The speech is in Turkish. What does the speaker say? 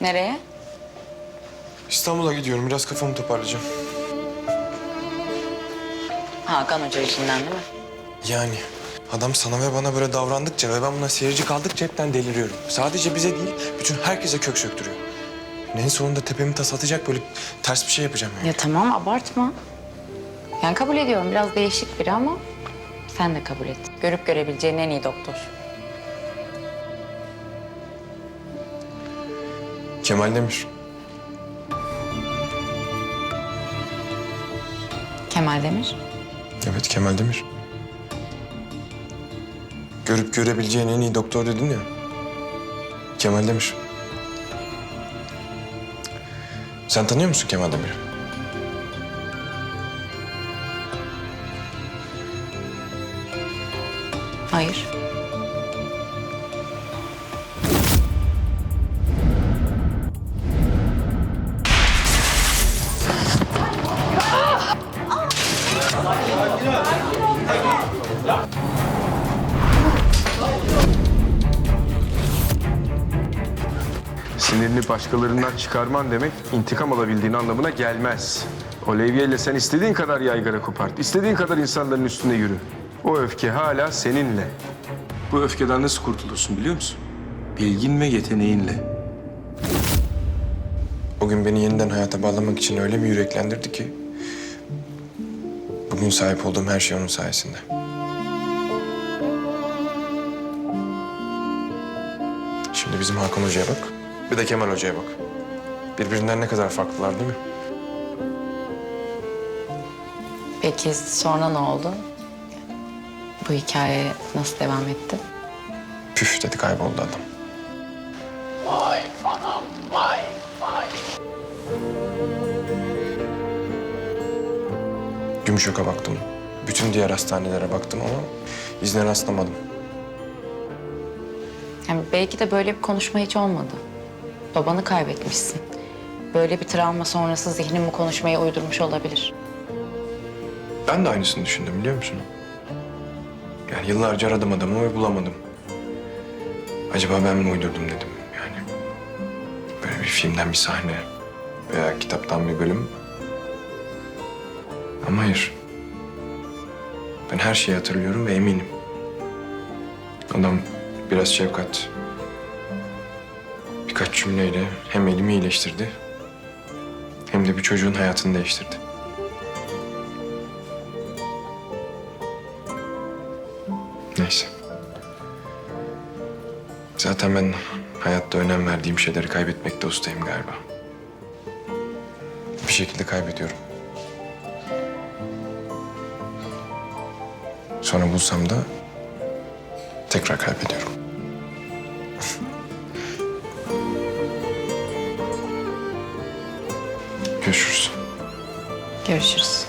Nereye? İstanbul'a gidiyorum. Biraz kafamı toparlayacağım. Hakan Hoca yüzünden değil mi? Yani adam sana ve bana böyle davrandıkça ve ben buna seyirci kaldıkça hepten deliriyorum. Sadece bize değil, bütün herkese kök söktürüyor. En sonunda tepemi tas atacak böyle ters bir şey yapacağım yani. Ya tamam abartma. Yani kabul ediyorum biraz değişik biri ama sen de kabul et. Görüp görebileceğin en iyi doktor. Kemal Demir. Kemal Demir. Evet Kemal Demir. Görüp görebileceğin en iyi doktor dedin ya. Kemal Demir. Sen tanıyor musun Kemal Demir'i? Hayır. Sinirini başkalarından çıkarman demek intikam alabildiğin anlamına gelmez. Olivia ile sen istediğin kadar yaygara kopart, istediğin kadar insanların üstünde yürü. O öfke hala seninle. Bu öfkeden nasıl kurtulursun biliyor musun? Bilgin ve yeteneğinle. O gün beni yeniden hayata bağlamak için öyle bir yüreklendirdi ki... ...bugün sahip olduğum her şey onun sayesinde. Şimdi bizim Hakan Hoca'ya bak, bir de Kemal Hoca'ya bak. Birbirinden ne kadar farklılar değil mi? Peki sonra ne oldu? Bu hikaye nasıl devam etti? Püf dedi kayboldu adam. Gümüşok'a baktım. Bütün diğer hastanelere baktım ama izine rastlamadım. Yani belki de böyle bir konuşma hiç olmadı. Babanı kaybetmişsin. Böyle bir travma sonrası zihnin bu konuşmayı uydurmuş olabilir. Ben de aynısını düşündüm biliyor musun? Yani yıllarca aradım adamı ve bulamadım. Acaba ben mi uydurdum dedim yani. Böyle bir filmden bir sahne veya kitaptan bir bölüm. Ama hayır. Ben her şeyi hatırlıyorum ve eminim. Adam biraz şefkat, birkaç cümleyle hem elimi iyileştirdi hem de bir çocuğun hayatını değiştirdi. Neyse. Zaten ben hayatta önem verdiğim şeyleri kaybetmekte ustayım galiba. Bir şekilde kaybediyorum. Sonra bulsam da tekrar kaybediyorum. Görüşürüz. Görüşürüz.